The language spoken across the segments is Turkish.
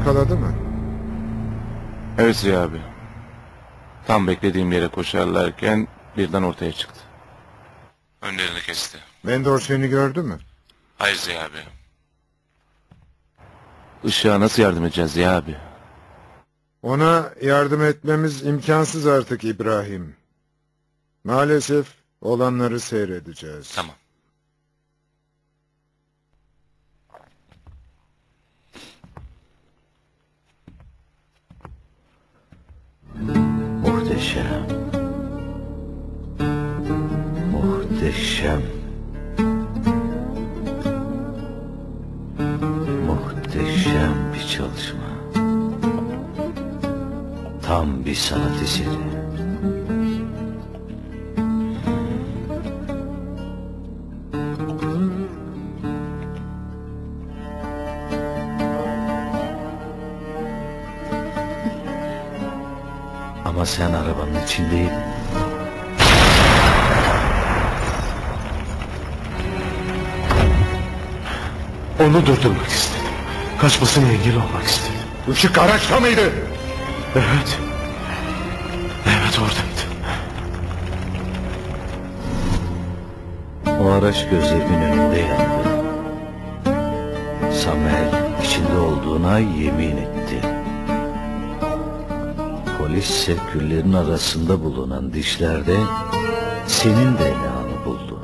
yakaladı mı? Evet Ziya abi. Tam beklediğim yere koşarlarken birden ortaya çıktı. Önlerini kesti. Vendor seni gördü mü? Hayır Ziya abi. Işığa nasıl yardım edeceğiz Ziya abi? Ona yardım etmemiz imkansız artık İbrahim. Maalesef olanları seyredeceğiz. Tamam. Muhteşem. Muhteşem. Muhteşem bir çalışma. Tam bir sanat eseri. Ama sen arabanın içindeydin. Onu durdurmak istedim. Kaçmasına engel olmak istedim. Işık araçta mıydı? Evet. Evet oradaydı. O araç gözlerimin önünde yandı. Samuel içinde olduğuna yemin etti. Polis ise küllerin arasında bulunan dişlerde senin DNA'nı buldu.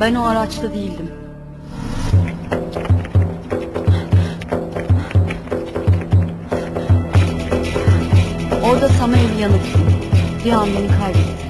Ben o araçta değildim. Orada Samuel yanıp bir an beni kaybetti.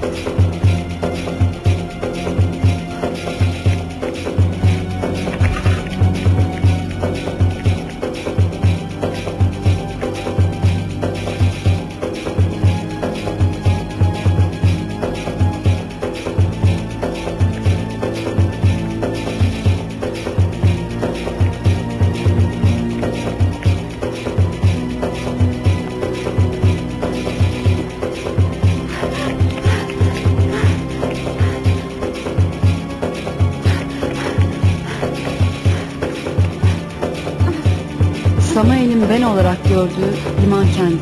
Samuel'in ben olarak gördüğü liman kendi.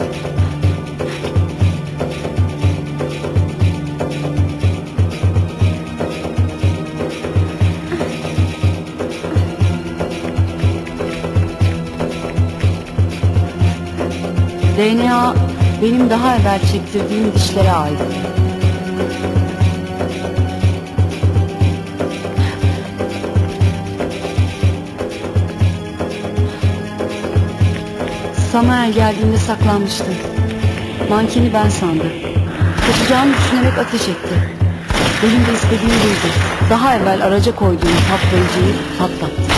DNA benim daha evvel çektirdiğim dişlere ait. Samuel geldiğinde saklanmıştı. Mankeni ben sandı. Kaçacağını düşünerek ateş etti. Benim de istediğim buydu. Daha evvel araca koyduğum patlayıcıyı patlattı.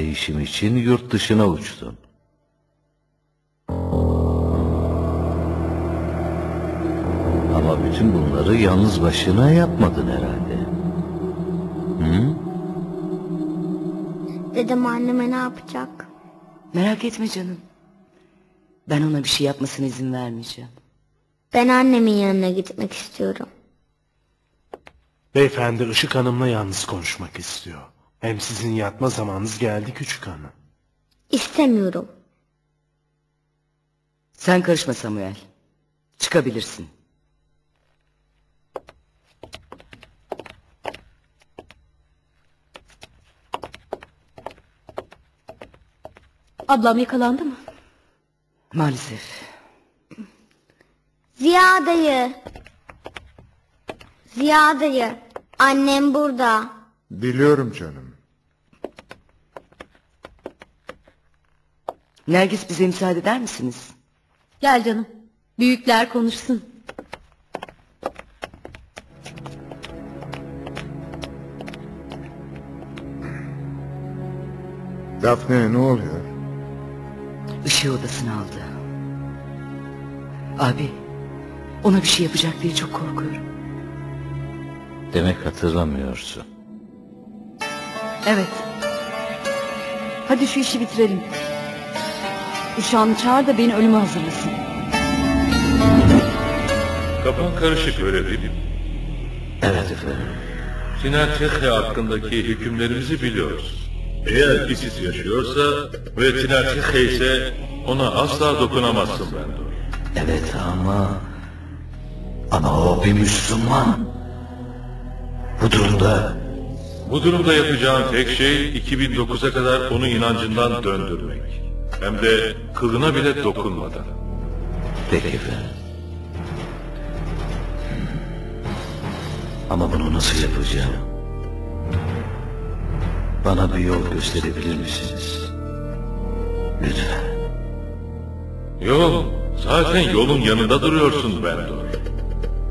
Değişim için yurt dışına uçtun. Ama bütün bunları yalnız başına yapmadın herhalde. Hı? Dedem anneme ne yapacak? Merak etme canım. Ben ona bir şey yapmasına izin vermeyeceğim. Ben annemin yanına gitmek istiyorum. Beyefendi Işık Hanım'la yalnız konuşmak istiyor. Hem sizin yatma zamanınız geldi küçük hanım. İstemiyorum. Sen karışma Samuel. Çıkabilirsin. Ablam yakalandı mı? Maalesef. Ziya dayı. Ziya dayı. Annem burada. Biliyorum canım. Nergis bize müsaade eder misiniz? Gel canım. Büyükler konuşsun. Daphne ne oluyor? Işığı odasına aldı. Abi, ona bir şey yapacak diye çok korkuyorum. Demek hatırlamıyorsun. Evet. Hadi şu işi bitirelim. Uşağını çağır da beni ölüme hazırlasın. Kafan karışık öyle değil mi? Evet efendim. Sinan Çekhe hakkındaki hükümlerimizi biliyoruz. Eğer ISIS yaşıyorsa ve Sinan Çekhe ise ona asla dokunamazsın Bendur. Evet ama... Ama o bir Müslüman. Bu durumda Bu durumda yapacağın tek şey 2009'a kadar onu inancından döndürmek. Hem de kılına bile dokunmadan. Peki efendim. Ama bunu nasıl yapacağım? Bana bir yol gösterebilir misiniz? Lütfen. Yol, zaten yolun yanında duruyorsun Bendur.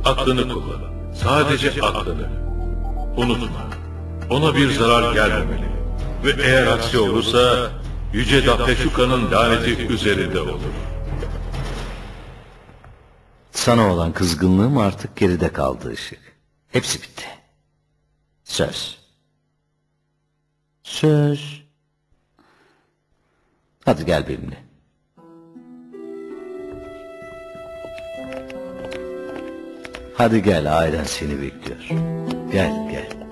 Aklını kullan. Sadece aklını. Unutma. Ona bir zarar gelmemeli. Ve eğer aksi olursa Yüce Dapteşuka'nın laneti üzerinde olur. Sana olan kızgınlığım artık geride kaldı Işık. Hepsi bitti. Söz. Söz. Hadi gel benimle. Hadi gel ailen seni bekliyor. Gel gel.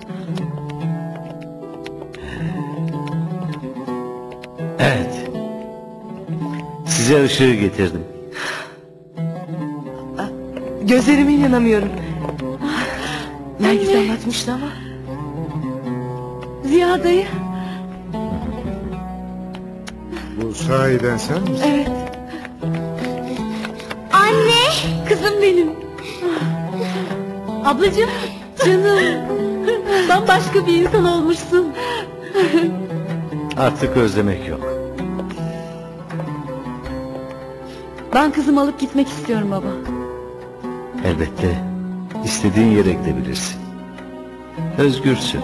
Evet. Size ışığı getirdim. Gözlerime inanamıyorum. Nergis anlatmıştı ama. Ziya dayı. Bu sahiden sen misin? Evet. Anne! Kızım benim. Ablacığım. Canım. Bambaşka bir insan olmuşsun. Artık özlemek yok. Ben kızımı alıp gitmek istiyorum baba. Elbette istediğin yere gidebilirsin. Özgürsün.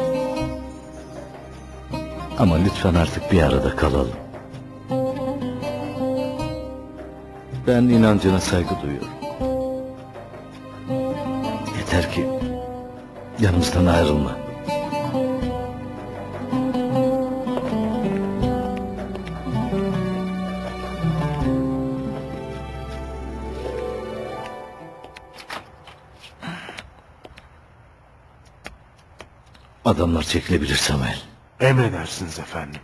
Ama lütfen artık bir arada kalalım. Ben inancına saygı duyuyorum. Yeter ki yanımızdan ayrılma. Adamlar çekilebilir Samuel. Emredersiniz efendim.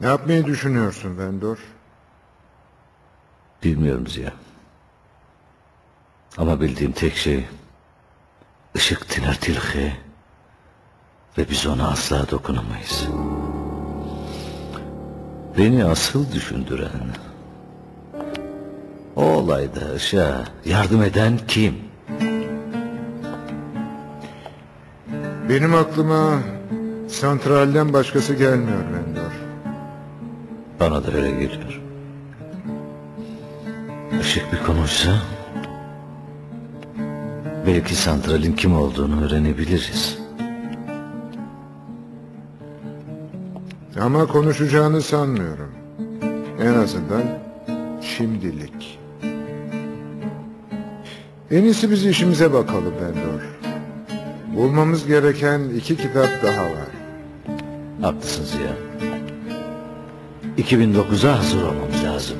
Ne yapmayı düşünüyorsun Vendor? Bilmiyorum Ziya. Ama bildiğim tek şey... ...ışık tiner tilki... ...ve biz ona asla dokunamayız. Beni asıl düşündüren... ...o olayda ışığa yardım eden kim? Benim aklıma santralden başkası gelmiyor Vendor. Bana da öyle geliyor. Işık bir konuşsa... ...belki santralin kim olduğunu öğrenebiliriz. Ama konuşacağını sanmıyorum. En azından şimdilik. En iyisi biz işimize bakalım Vendor. Bulmamız gereken iki kitap daha var. Haklısınız ya. 2009'a hazır olmamız lazım.